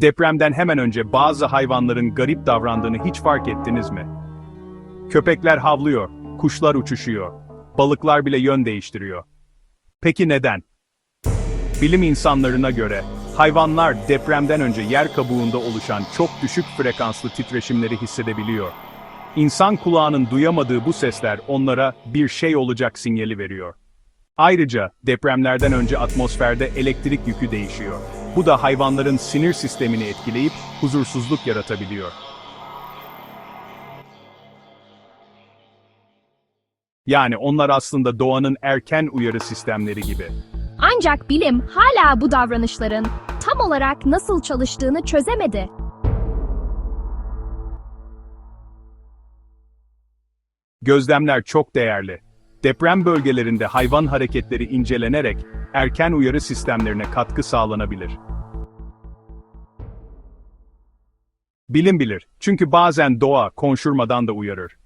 Depremden hemen önce bazı hayvanların garip davrandığını hiç fark ettiniz mi? Köpekler havlıyor, kuşlar uçuşuyor, balıklar bile yön değiştiriyor. Peki neden? Bilim insanlarına göre hayvanlar depremden önce yer kabuğunda oluşan çok düşük frekanslı titreşimleri hissedebiliyor. İnsan kulağının duyamadığı bu sesler onlara bir şey olacak sinyali veriyor. Ayrıca depremlerden önce atmosferde elektrik yükü değişiyor. Bu da hayvanların sinir sistemini etkileyip huzursuzluk yaratabiliyor. Yani onlar aslında doğanın erken uyarı sistemleri gibi. Ancak bilim hala bu davranışların tam olarak nasıl çalıştığını çözemedi. Gözlemler çok değerli. Deprem bölgelerinde hayvan hareketleri incelenerek erken uyarı sistemlerine katkı sağlanabilir. Bilim bilir. Çünkü bazen doğa konşurmadan da uyarır.